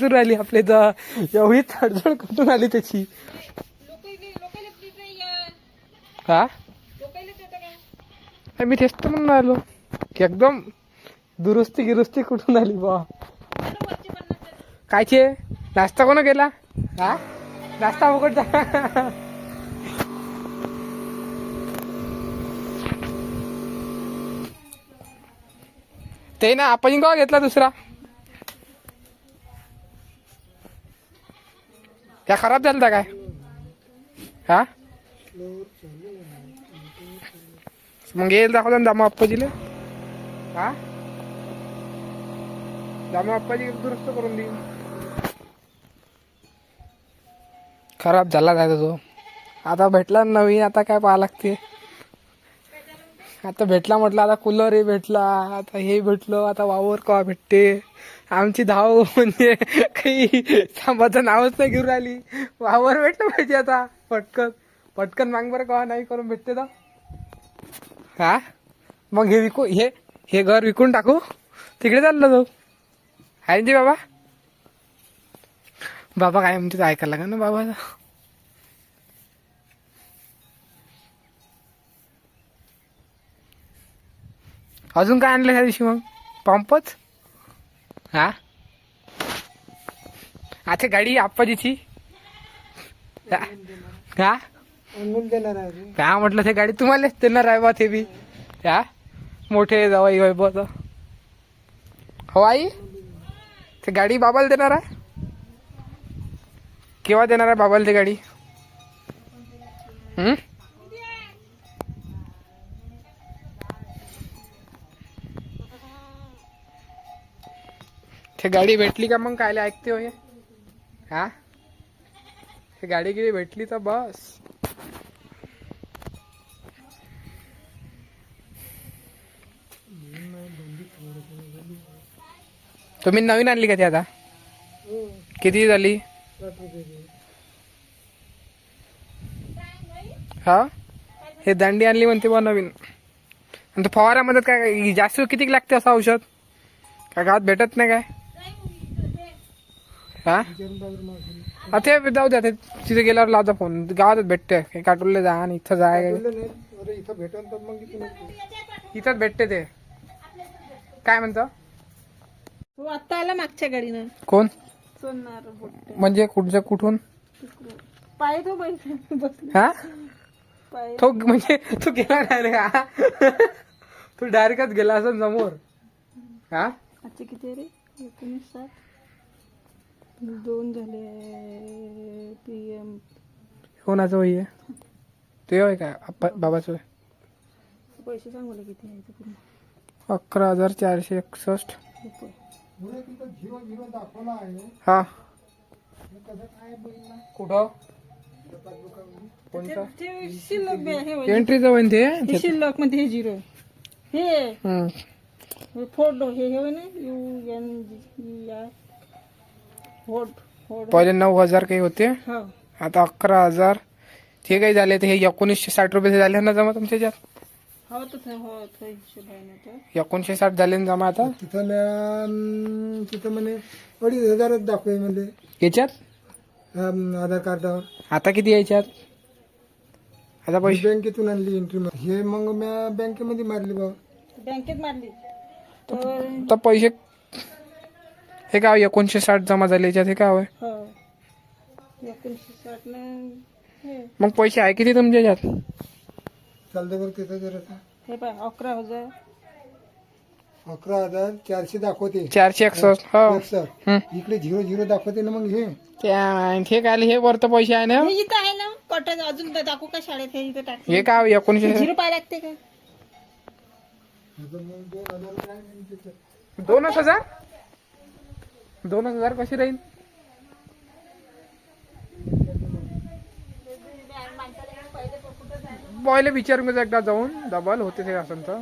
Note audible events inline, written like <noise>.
सुरू राहिली आपली तर. एवढी तडजड कुठून आली त्याची. हा मी तेच तर म्हणून राहिलो. की एकदम दुरुस्ती गिरुस्ती कुठून आली बा कायचे नाश्ता कोण केला? हा? नाश्ता फुकट ते ना आपण का घेतला दुसरा. ह्या खराब झालता काय? हा? मग येईल दाखवलं ना दामा अप्पाजीले. हा? दामा अप्पाजी दुरुस्त करून देईन. खराब झाला काय तो. आता भेटला ना नवीन आता काय पाहा लागते? आता भेटला म्हटलं आता कूलरही भेटला आता हे भेटलं आता वावर कवा भेटते? आमची धाव <laughs> म्हणजे काही थांबाचं नावच नाही घेऊन राहिली. वावर भेटलं पाहिजे आता पटकन. पटकन माग बरं कवा नाही करून भेटते तर. हा? मग हे विकू हे हे घर विकून टाकू? तिकडे चाललो जाऊ. आहे जी बाबा? बाबा काय म्हणते ऐकायला लागा ना बाबा अजून काय आणलं ह्या दिवशी मग? पंपच हा? आता गाडी आप्पाजीची. हा? हा? म्हटलं ते गाडी तुम्हालाच देणार आहे बा ते बी. हा? मोठे जावाई वैभव हो आई? ते गाडी बाबाला देणार आहे? केव्हा देणार आहे बाबाला ते गाडी? हम्म? ते गाडी भेटली का मग? कायला ऐकते हो हे? हा? ते गाडी किती भेटली तर बस. तुम्ही नवीन आणली का ती आता? किती झाली? हा? हे दांडी आणली म्हणते बा नवीन. आणि तो फवाऱ्यामध्ये काय जास्त किती लागते असं औषध? काय गावात भेटत नाही काय? हा. हा, ते जाऊ द्या ते तिथे गेल्यावर लावता फोन. गावातच भेटते काटोलले जा आणि इथं जाय इथं भेटन तर मग इथून येतो. इथंच भेटते ते. काय म्हणतो? आता आला मागच्या गाडीनं. कोण? सोनार बोट म्हणजे कुठच्या कुठून? पाय तो बैठ बसले. हा? पाय. तो म्हणजे तू गेला डायरेक्ट हा? तू डायरेक्टच गेला असं समोर. हा? आजचे किती रे? एकोणीस सात दोन झाले पी एम कोणाचं वय आहे? ते होय काय? आप्पा बाबाचं पैसे सांग मला किती आहे ते पूर्ण? अकरा हजार चारशे एकसष्ट. रुपये. हा. कुठं? कोणतं? ते शिल्लक बी आहे म्हणजे. एंट्रीचं होईन ते? हे शिल्लकमध्ये हे झिरो हे. हम्म. हे फोटो हे हे होय ना? यू एन जी आय पहिले नऊ हजार काही होते. हो. आता अकरा हजार. ते काही झाले ते हे एकोणीसशे साठ रुपये झाले ना जमा तुमच्या याच्यात? हो तर हो तो हिशोब आहे ना तर एकोणीसशे साठ झाले ना जमा आता? तिथं अं, तिथं म्हणे अडीच हजारच दाखवे म्हणजे याच्यात? आधार कार्डावर. आता किती यायच्यात आता पैसे बँकेतून आणली एंट्री हे मग म्या बँकेमध्ये मारली बा बँकेत मारली. तर तर पैसे हे काय एकोणीसशे साठ जमा झाले याच्यात हे काय होय हो. एकोणीसशे साठ हे. मग पैसे आहे किती तुमच्या याच्यात? चालतं बरं तिथं जर आता हे पाय अकरा हजार. अकरा हजार चारशे दाखवते. चारशे एकसष्ट हो एकसष्ट. हम्म. इकडे झिरो झिरो दाखवते ना मग हे. त्या हे काय हे वरत पैसे आहे ना? हे इथं आहे ना कॉटन अजून तर दाखवू का शाळेत हे इथं टाक हे काय एकोणीसशे झिरो पाय लागते का? काय. दोनच हजार? दोन हजार कशी राहील? पहिले विचारून एकदा जाऊन डबल होते ते असं तर